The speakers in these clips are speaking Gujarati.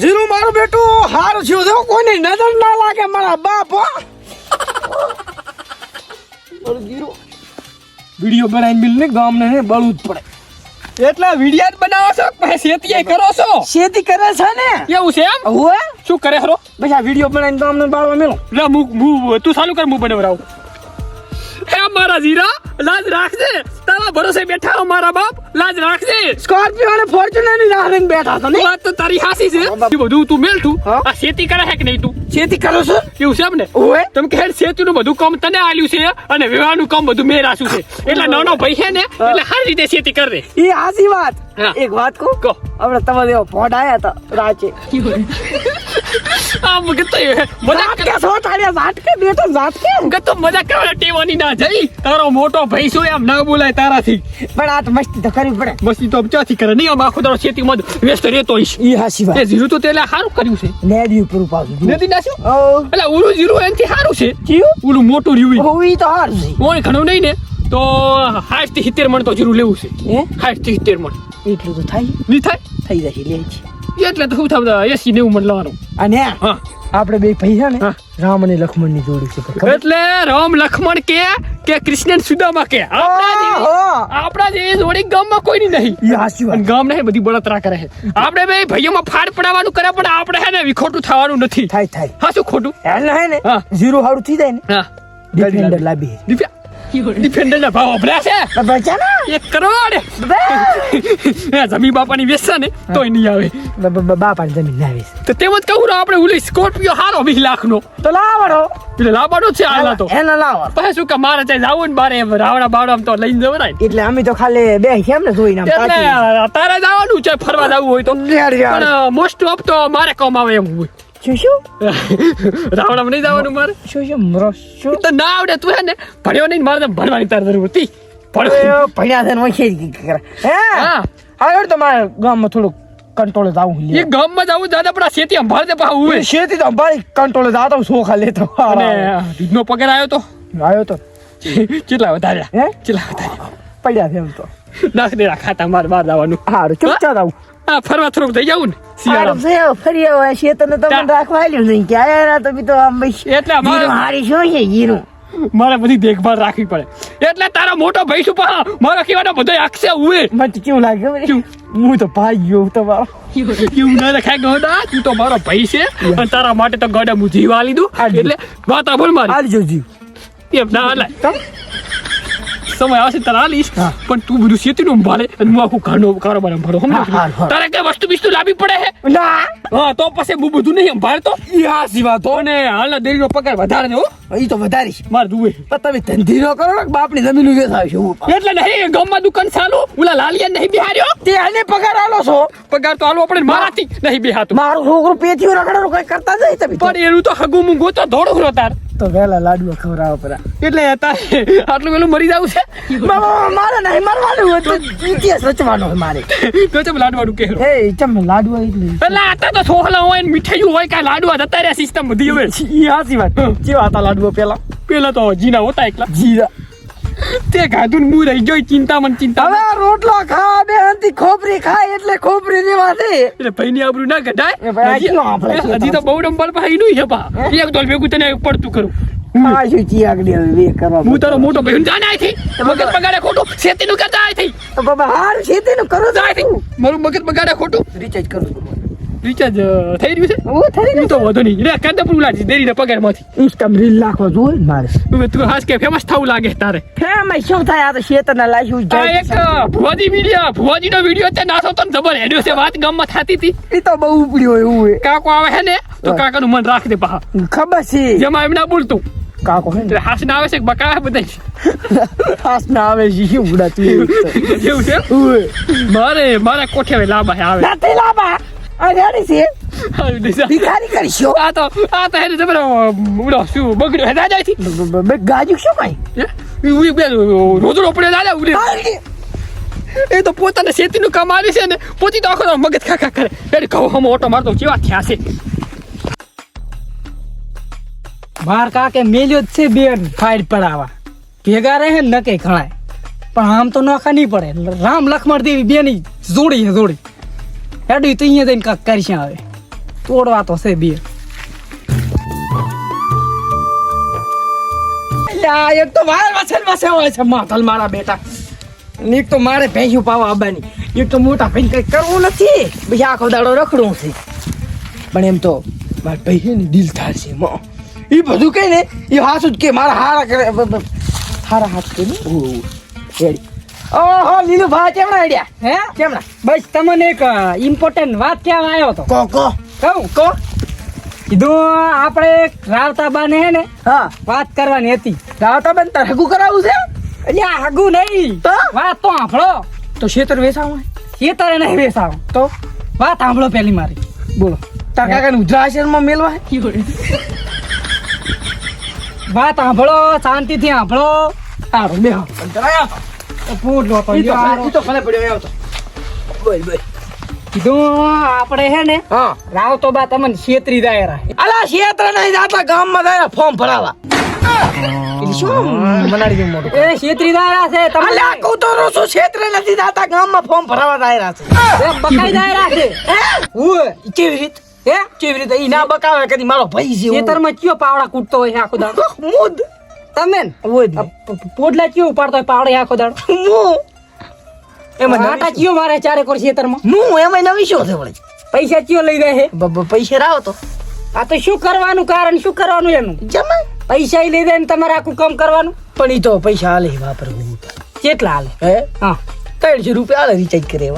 જીરું મારું બેટું હારું થયું. જો કોઈની નજર ના લાગે મારા બાપ. મારું જીરું વીડિયો બનાવીને મિલ ને ગામને ને બળવું જ પડે. એટલે વિડિયા જ બનાવો છો પછી શેતીએ કરો છો? ખેતી કરે છે ને? એવું છે એમ? હું શું કરે હરો? પછી આ વીડિયો બનાવીને ગામને બાળવા મેલો. લે હું તું ચાલુ કર હું બનાવરાવ. મારા જીરા લાજ રાખજે. તારા ભરોસે બેઠા હો મારા બાપ લાજ રાખજે. સ્કોર્પિયો અને ફોર્ચ્યુનરની રાહ લઈને બેઠા છો ને વાત તો તારી હાસી છે. એ બધું તું મેલ તું. આ ખેતી કરે હે કે નહીં તું? ખેતી કરો છો? એવું છે ને ઓવે તમે કે શેતીનું બધું કામ તને આલ્યું છે અને વિવાહનું કામ બધું મેં રાખ્યું છે. એટલે નાનો ભાઈ છે ને એટલે સારી રીતે ખેતી કર દે. એ હાસી વાત. એક વાત કહું? કહો. આપણે તમારે એવો ફોટ આયા હતા રાચે આ મગતો મજાક કે સો તારે વાત કે બે તો વાત કે. મગતો મજાક કરવા ટેવાની ના જઈ. તારો મોટો ભાઈ શું એમ ના બોલાય તારાથી? પણ આ તો મસ્તી તો કરવી પડે. મસ્તી તો ચાથી કરે? નહીં આમ આખો તારો શેતીમાં જ વ્યસ્ત રહેતો હોઈશ. ઈ હાસી એ જીરું તો તેલે સારું કર્યું છે. નેડી ઉપર પાછું નથી નાખ્યું ઓ. એટલે ઓલું જીરું એનથી સારું છે. જીવ ઓલું મોટું રહ્યું ઓ ઈ તો હારું છે. ઓય ઘણું નહીં ને? તો સાઠથી સિત્તેર મણ તો જીરું લેવું છે. હે? સાઠથી સિત્તેર મણ. એટલું તો થાય. નહીં થાય? થઈ જશે લે છે. એટલે તો શું થાય એસી નેવું મણ લેવાનું અને આપણે બે પૈસા ને હા. રામ અને લક્ષ્મણની જોડી છે એટલે રામ લક્ષ્મણ કે કે કૃષ્ણ સુદામા કે. આપણા જે જોડી ગામમાં કોઈની નહીં. અને ગામ ને બધી બળતરા કરે છે. આપણે બે ભાઈઓમાં ફાડ પડાવવાનું કરે પણ આપણે હે ને વિખોટું થવાનું નથી. થાય થાય. હા શું ખોટું? હે ને જીરો ઝીરો હારું થઈ જાય ને હા. ડિફેન્ડર લાવી ડિફેન્ડર ના ભાવ અભરા છે. એક કરોડ. જમીન બાપાની વેચશે ને તોય નહીં આવે. બાપાની જમીન ના આવે તો તેમ જ કહું આપણે ઓલી સ્કોર્પિયો હારો વીસ લાખ નો તો લાવડો એટલે લાવવાનો છે હાલા તો. એને લાવ પછી શું કે મારે ત્યાં જવું ને બારે રાવણા બાવડા તો લઈને જવરાય એટલે અમે તો ખાલી બે કેમ ને જોઈને તારે જવાનું છે ફરવા જવું હોય તો. મોસ્ટ ઓફ તો મારે કામ આવે એમ હોય. શું શું? નહીં જવાનું મારે? શું શું મરો શું? તો ના આવડે તું હે ને ભણ્યો નહીં મારે ભણવાની તાર જરૂર હતી. ભણ્યા છે ને વખે કરે. હા? હા. તો મારે ગામમાં થોડુંક કંટ્રોલ જાવું એ ગામમાં જવું દાદા પણ શેતી સંભાળ દે પાછું હોય શેતી કંટ્રોલ જાતો સોખા લેતો. અને દૂધનો પગાર આવ્યો તો? આવ્યો તો. કેટલા વધાર્યા હે? કેટલા વધાર્યા પડ્યા છે એમ તો. નાખ દે ખાતા માર બહાર જવાનું. હારું ચૂપચાપ આવું. હા ફરવા થોડુંક થઈ જાવું ને છે ફરી રાખવા નહીં. કે આયા તો આમ એટલે અમારે- હારી શું છે જીરું? મારે બધી દેખભાળ રાખવી પડે. એટલે તારો મોટો ભાઈ શું પા મારો કહેવાનો બધો આખશે ઉવે. મને કેવું લાગે? હું તો ભાઈ ગયો તમારો કેવું ના દેખાય ગોડા? તું તો મારો ભાઈ છે. અને તારા માટે તો ગોડા હું જીવા લીધું. એટલે વાત બોલ મારી. આલજો જીવ. એમ ના તમ સમય આવશે તારે આ લીશ પણ તું બધું શેતીનું સંભાળે અને હું આખું ઘરનો કારોબાર ભરો સમજો. તારે કઈ વસ્તુ બિસ્તુ લાવી પડે હે? ના. હા તો પછી હું બધું નહીં સંભાળતો યા સિવા તો અને હાલના દેરીનો પગાર વધારે છે હો. ઈ તો વધારીશ માર જુએ. પણ તમે ધંધી નો કરો ને બાપની જમીન થાય હું એટલે નહીં ગામમાં દુકાન ચાલુ. ઓલા લાલિયા નહીં બિહાર્યો? તે આને પગાર આલો છો. પગાર તો આલો આપણે મારાથી નહીં બેહાતું મારું છોકરું પેથી રખડો કઈ કરતા નહીં તમે પણ એનું તો હગું મુંગો તો ધોડો રહ્યો તાર. તો વેલા લાડવા ખવડાવો પરા એટલે આટલું પેલું મરી જવું છે? મારે નહીં મરવાનું હોય તો ઇતિહાસ રચવાનો હોય મારે. તો ચમ લાડવાનું કે એ ચમ લાડવા એટલે. એટલે આતા તો સોહલા હોય ને મીઠાઈયું હોય કાંઈ લાડવા જતા રહ્યા સિસ્ટમ બધી હવે. ઈ હાસી વાત. કેવા હતા લાડવા પેલા? પેલા તો જીના હોતા એકલા. જીરા. તે ને હું રહી ગયો ચિંતા મને ચિંતા હવે રોટલો ખાવા બે હંતી ખોપરી ખાય એટલે ખોપરી જેવા છે એટલે ભાઈ ની આબરૂ ના આ હજી તો બહુ ડંબલ ભાઈ નું છે પા એક દોલ ભેગું તને પડતું કરું. હું તારો મોટો ભાઈ જાને આઈ મગજ બગાડે ખોટું? ખેતી નું કરતા આઈ થઈ તો બાબા હાર ખેતી નું કરો મારું મગજ બગાડે ખોટું? રિચાર્જ કરું રિચાર્જ થઈ રહ્યું છે ઓ થઈ ગયું તો વધુ નહીં રે કાંદા પૂરું લાજી દેરીને પગારમાંથી ઇન્સ્ટામ રીલ નાખવા જોઈએ મારે તું હાસ કે ફેમસ થવું લાગે તારે ફેમસ શું થાય આ તો શેતરના લાશ્યું આ એક ભુવાજી વીડિયો ભુવાજી નો વીડિયો તે નાસો તો જબર હેડ્યો છે વાત ગામમાં થતી હતી એ તો બહુ ઉપડ્યો એવું એ કાકો આવે છે ને તો કાકાનું મન રાખ દે પા ખબર છે જેમાં એમ ના બોલતું કાકો હે હાસ ના આવે છે બકા બધા હાસ ના આવે છે શું ઉડાતું એવું છે મારે મારે કોઠે લાંબા આવે નથી લાબા આ છે. ભિખારી કરશો? આ તો આ તો હેને જબર ઉડો શું બગડ્યો હે દાદા થી ગાજુ શું કઈ? ઉઈ બે રોજડો પડ્યો દાદા ઉડે. એ તો પોતાને શેતીનું કામ આવી છે ને પોતી તો આખો મગજ ખાખા કરે. એટલે કહો હમ ઓટો મારતો કેવા થયા છે? માર કાકે મેલ્યો જ છે બેન ફાઇલ પડાવા ભેગા રહે ને નકે ખણાય પણ આમ તો નોખા નહીં પડે. રામ લખમણ દેવી બેની જોડી છે જોડી. હેડું તો અહીંયા જઈને કાંક કરશે આવે તોડવા તો છે બે એક તો વાર વસન વસે હોય છે, માથલ મારા બેટા. એક તો મારે ભેંસ્યું પાવા આવવાની. એક તો મોટા ભાઈ કઈ કરવું નથી. પછી આખો દાડો રખડવું છે. પણ એમ તો મારા ભાઈ દિલ છે મો. એ બધું કઈ ને એ હાસું જ કે મારા હારા હારા હાથ કે ઓહો લીલું ભા કેમણા આઈડિયા હે? કેમણા? બસ તમને એક ઇમ્પોર્ટન્ટ વાત કહેવા આવ્યો તો કો કો. કહું કો. કીધું આપણે રાવતા બાને હે ને હા. વાત કરવાની હતી. રાવતા ને તારે હગું કરાવવું છે? આ હગું નહીં. તો? વાત તો સાંભળો. તો શેતર વેસાવું શેતર નહીં વેસાવું. તો? વાત સાંભળો પેલી મારી. બોલો. તાર કાકાને ઉધરા આશ્રમમાં મેલવા? વાત સાંભળો શાંતિથી સાંભળો. સારું બે પૂછ તો ઈ તો યાર. ઈ તો ભલે પડ્યો આવતો. બોલ બોલ. કીધું આપણે હે ને હા. રાવતો બા તમને છેતરી દાયરા અલા ક્ષેત્ર નહીં જાતા ગામમાં જાય ફોર્મ ભરાવા. શું મનાડી દઉં મોટું એ છેતરી દાયરા છે તમને અલ્યા કહું તો નથી જાતા ગામમાં ફોર્મ ભરાવા દાયરા છે. એ બકાઈ દાયરા છે. હું? કેવી રીત? હે? કેવી રીતે? ઈ ના બકાવે કદી મારો ભાઈ છે ખેતરમાં કયો પાવડા કૂટતો હોય આખો દાડો? મુદ. તમે ને? મુદ આ પ- પ- પોડલા કયો ઉપાડતો પાવડે આખો દાડો. મુ એમાં નાટા કયો મારે ચારે કોર ખેતરમાં? હું? એમાં નવી શું વળી. પૈસા કયો લઈ જાય હે? પૈસા રાવ તો. આ તો શું કરવાનું કારણ? શું કરવાનું એનું? જમા. પૈસા લઈ જાય ને તમારે આખું કામ કરવાનું? પણ ઈ તો પૈસા હાલે વાપરવું કેટલા હાલે? હે? હા. ત્રણસો રૂપિયા હાલે રિચાર્જ કરે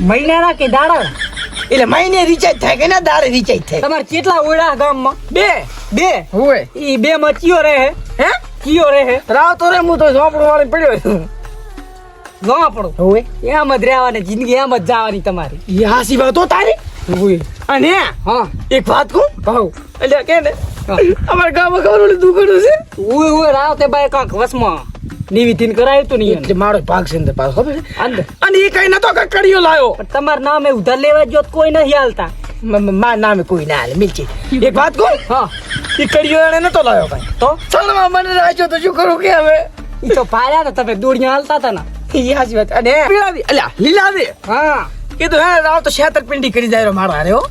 મહિનાના કે દાડા? એટલે મહિને રિચાર્જ થાય કે ના દાડે રિચાર્જ થાય? તમારે કેટલા ઓળા ગામમાં? બે. બે? હોય. ઈ બે માં કયો રહે હે? હે? કયો રહે? રાવ તો રે હું તો ઝોપડું વાળી પડ્યો છું. ઝોપડું? હોય એમ જ રહેવાની જિંદગી એમ જ જવાની તમારી. એ હાસી વાત હો તારી? હોય અને હા. એક વાત કહું? કહું એટલે કે ને. અમારા ગામમાં ખબર દુકાનું છે? ઓય ઓય રાવ તે ભાઈ કાંક વસમાં નિવિતિન કરાયું તું નહીં મારો ભાગ છે અંદર પાછો ખબર અને એ કઈ નતો કે કડીયો લાયો. તમારા નામે ઉધાર લેવા જો તો કોઈ નહીં હાલતા. મારા નામે કોઈ ના હાલે મિલચી એક વાત કહું? હા. એ કડીઓ એને નતો લાવ્યો કઈ. તો? ચાલ મને રાખ્યો તો શું કરું કે હવે? એ તો પાયા તમે દોડિયા હાલતા હતા ને. એ હાજી વાત. અને પીળાવી અલ્યા લીલાવી હા. એ તો હે રાવ તો છેતરપિંડી કરી જાય મારા હારે હો.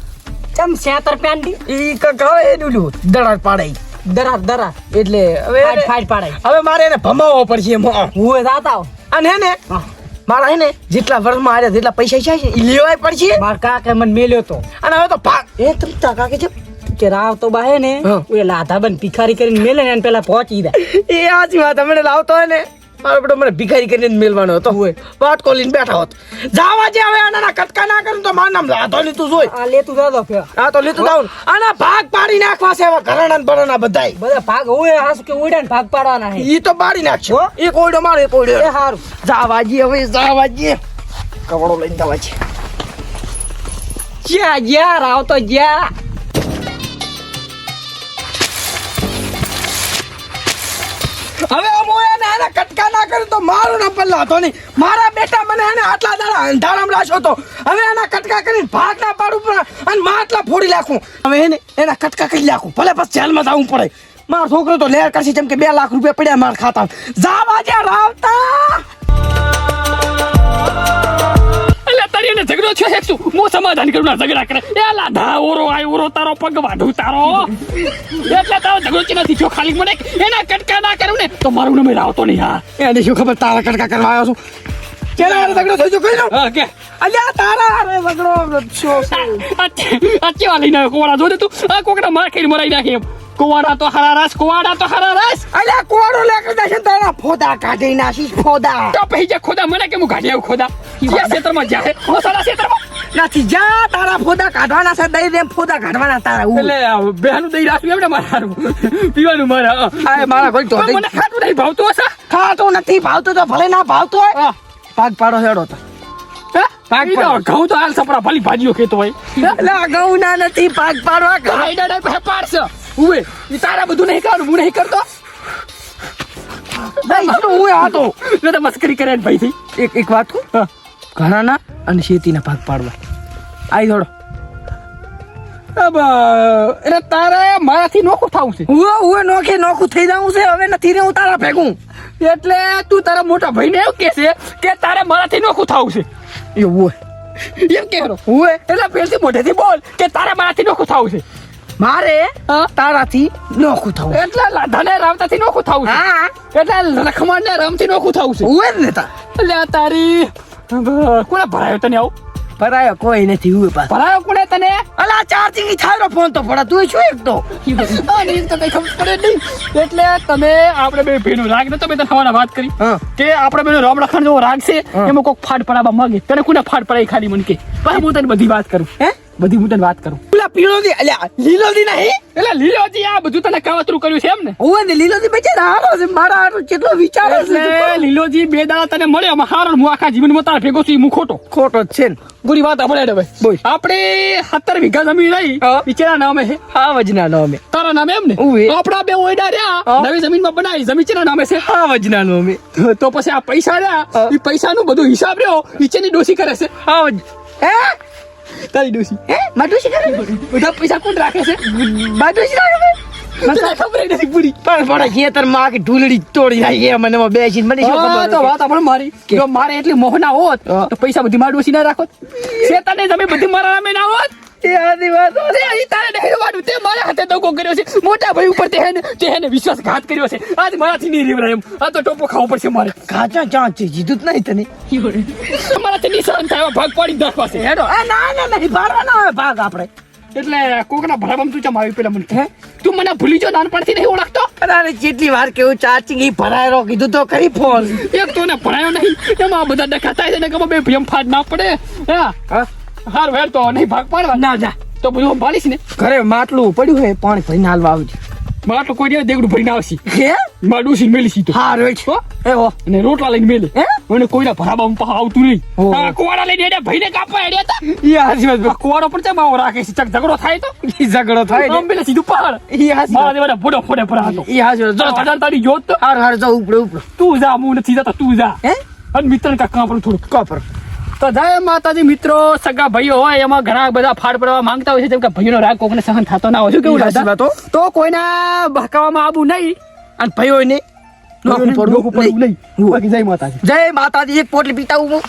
ચમ સેતર પેન્ડી ઈ ક કહે એનું ઓલું દડાર પાડાઈ. દરા દરા એટલે હવે ફાડ પાડાઈ. હવે મારે એને ભમાવવો પડશે હું હો. આવ. અને હે ને હા. મારા હે ને જેટલા વર્ષમાં આવ્યા જેટલા પૈસા છે એ લેવાય પડશે. મારા કાકે મને મેલ્યો તો. અને હવે તો ભાગ. એ તમે કાકે છે? કે રાવ તો બાહે ને હા. લાધા બન ભિખારી કરીને મેલે ને પેલા પહોંચી દે એ આજી વાત હમણે લાવતો હોય ને. મારો બેટો મને ભિખારી કરીને મેલવાનો હતો. વાટ કોલીને બેઠા હોત. જાવા જે હવે આના કટકા ના કરું તો મારું નામ લાધો લીધું જોઈ આ લેતું જાતો કે આ તો લીધું દાઉન આના ભાગ પાડી નાખવા છે હવે ઘરણા ને બરણા બધાય. બધા ભાગ હોય હાસુ કે ઉડ્યા ને ભાગ પાડવાના હે ઈ તો પાડી નાખશે. એક ઓડો મારો એક ઓડો એ હારું. જાવાજી હવે જાવાજી કવડો લઈને જવા છે. જ્યાં જ્યાં રાવ તો જ્યાં. હવે હું એને કટકા ના કરું તો મારું ના પલ્લા હતો નહીં. મારા બેટા મને એને આટલા દાડા અંધારામ લાશો તો હવે એના કટકા કરીને ભાગ ના પાડું પણ અને માટલા ફોડી નાખું. હવે એને એના કટકા કરી નાખું. ભલે પછી જેલમાં જવું પડે. મારો છોકરો તો લેર કરશે, જેમ કે બે લાખ રૂપિયા પડ્યા મારા ખાતા જાવા જ્યાં રાવતા! તારી ઝઘડો છે છે શું હું સમાધાન કરું? ના ઝઘડા કરે. એ લાધા ઓરો આય ઓરો તારો પગ વાઢું તારો. એટલે તારો ઝઘડો છે નથી જો ખાલી મને એના કટકા ના કરું ને તો મારું નામ આવતો નહીં હા. એને શું ખબર તારા કટકા કરવા આવ્યો છું? કેના ઝઘડો થઈ ગયો? કઈ હા કે? અલ્યા તારા હારે ઝઘડો છો કેવા લઈને આવ્યો? કોવાડા જોજે તું. આ કોકડા માર ખાઈને મરાઈ નાખે એમ. કોવાડા તો હરા રસ કોવાડા તો હરા રસ. અલ્યા કોવાડો લેકર દેશે તારા ફોદા કાઢી નાખીશ ફોદા. તો પછી જે ખોદા મને કેમ કાઢી આવું ખોદા? જ્યાં ક્ષેત્રમાં જાય મસાલા ક્ષેત્રમાં? નથી જા તારા ફોદા કાઢવાના છે દઈ દે ફોદા કાઢવાના તારા. એટલે બેનું દઈ રાખ્યું એમને મારે પીવાનું મારે આ મારા કોઈ તો મને ખાતું નહીં ભાવતું હશે ખાતું નથી ભાવતું તો ભલે ના ભાવતું હોય. ભાગ પાડો હેડો તો. ઘઉં હાલ સપડા ભલી ભાજીઓ ખેતો હોય. એટલે ઘઉં ના નથી ભાગ પાડવા પાડશે? ઉવે ઈ તારા બધું નહીં કરવાનું હું નહીં કરતો? નહીં હું આ તો? મસ્કરી કરે ભાઈ થી એક એક વાત કહું? ઘણાના અને શેતીના ભાગ પાડવા. આવી થોડો એટલે તારે મારાથી નોખું થવું છે. હું હું નોખે નોખું થઈ જવું છે હવે નથી રે હું તારા ભેગું. એટલે તું તારા મોટા ભાઈને એવું કે છે કે તારે મારાથી નોખું થવું છે. એવું હોય. એમ કે હું એટલે પેલથી મોઢેથી બોલ કે તારે મારાથી નોખું થવું છે. મારે? તારાથી નોખું થવું એટલે લાધાને રાવતાથી નોખું થવું છે. હા. એટલે લખમણને રમથી નોખું થવું છે. હું જ નતા એટલે તારી કોને ભરાયો તને આવું? ભરાયો કોઈ નથી હું પાસ ભરાયો કોને તને? અલા ચાર્જિંગ ઈ થાયરો ફોન તો પડા તું શું એક તો? અને તો કઈ ખબર પડે નહીં. એટલે તમે આપણે બે ભેનો રાગ નતો મેં તને વાત કરી કે આપણે બેનો રામ લખણ જેવો રાગ છે. એમાં કોઈક ફાટ પડાવવા માંગે. તને કોને ફાટ પડાય ખાલી મને કે? પછી હું તને બધી વાત કરું. હે? બધી હું તને વાત કરું. પેલા પીળો દી અલ્યા લીલો દી નહીં? એટલે લીલોજી આ બધું તને કાવતરું કર્યું છે એમ ને? હુએ ને લીલો દી બચે હારો છે મારા હારો કેટલો વિચાર છે લીલો દી બે દાડા તને મળે એમાં હારો હું આખા જીવનમાં તારા ભેગો છું હું ખોટો. ખોટો જ છે ને. પૂરી વાત આપણે હવે બોલ. આપણે સત્તર વીઘા જમીન રહી હા. બિચારા નામે છે. હાવજના નામે. તારા નામે એમ ને. આપણા બે ઓયડા રહ્યા નવી જમીન જમીનમાં બનાવી જમીન ચેના નામે છે. હાવજના નામે. તો પછી આ પૈસા રહ્યા એ પૈસા નું બધું હિસાબ રહ્યો નીચેની ડોસી કરે છે. હાવજ હે? તારી ડોસી હે? માડુસી કરે બધા પૈસા કોણ રાખે છે? માડુસી રાખે તને ખબર? નથી પૂરી. પણ પણ ખેતરમાં આખી ઢૂલડી તોડી જાય એ મને બેસીને મને શું ખબર તો વાત આપણે મારી. કે- જો મારે એટલી મોહના હોત તો પૈસા બધી મારી ડોસી ના રાખોત. શેતાને તમે બધી મારા નામે ના હોત? એ આદી અરે અહીં તારે નહેરવાનું તે મારા હાથે દગો કર્યો છે. મોટા ભાઈ ઉપર તે હેને તે હેને વિશ્વાસઘાત કર્યો છે. આજ મારાથી નહીં રેવરાય એમ. આ તો ટોપો ખાવો પડશે મારે. કાચા ચાંચ છે જીધું જ નહીં તને. મારાથી નિશાન થાય ભાગ પાડી નાખવા છે. હેડો. એ ના ના નહીં ભરવાનો હોય ભાગ આપણે. એટલે કોકના ભરાવામાં તું ચમ આવી પેલા મને? હે? તું મને ભૂલી જો નાનપણથી નહીં ઓળખતો? અરે જેટલી વાર કેવું ચાર્જિંગ ઈ ભરાયેલો કીધું તો કરી ફોન. એક તો ને ભણાયો નહીં. એમાં બધા ડખા થાય છે ને કે બે ભેમ ના પડે. હા. હા? હાર વેર તો નહીં ભાગ પાડવા. ના જા. તો બધું સંભાળીશ ને? ઘરે માટલું પડ્યું હોય પાણી ભરીને હાલવા આવજે. માટલું તો કોઈ દિવસ દેગડું ભરીને આવશે. હે? માડું સી મેલી સીધો હા રોજ છો. એવો અને રોટલા લઈને મેલે. હે? મને કોઈના ભરાબામાં પા આવતું નહીં. આ કોવાડા લઈને એને ભાઈને કાપવા એડે હતા. ઈ હાસી વાત કોવાડો પણ આવો રાખે છે? ચક ઝઘડો થાય તો? ઈ ઝઘડો થાય ને. આમ સીધું પહાડ. ઈ હાસી મારા દેવાના ફોટો ફોટે ભરા હતો. ઈ હાસી જો જો તાડી જોત તો. હાર હાર જાવ ઉપર ઉપડે. તું જા હું નથી જતો તું જા. હે? અને મિત્ર કા કાપર થોડું કોપર તો જય માતાજી મિત્રો સગા ભાઈઓ હોય એમાં ઘણા બધા ફાડ પડવા માંગતા હોય છે. જેમ કે ભાઈઓનો રાગ કોકને સહન થતો ના હોય. છે કેવું લાગે તો તો કોઈના બહકાવામાં આવું નહીં અને ભાઈઓ ને નોખું પડવું નોખું પડવું નહીં. નહીં. જય માતાજી. જય માતાજી એક પોટલી પીતા હું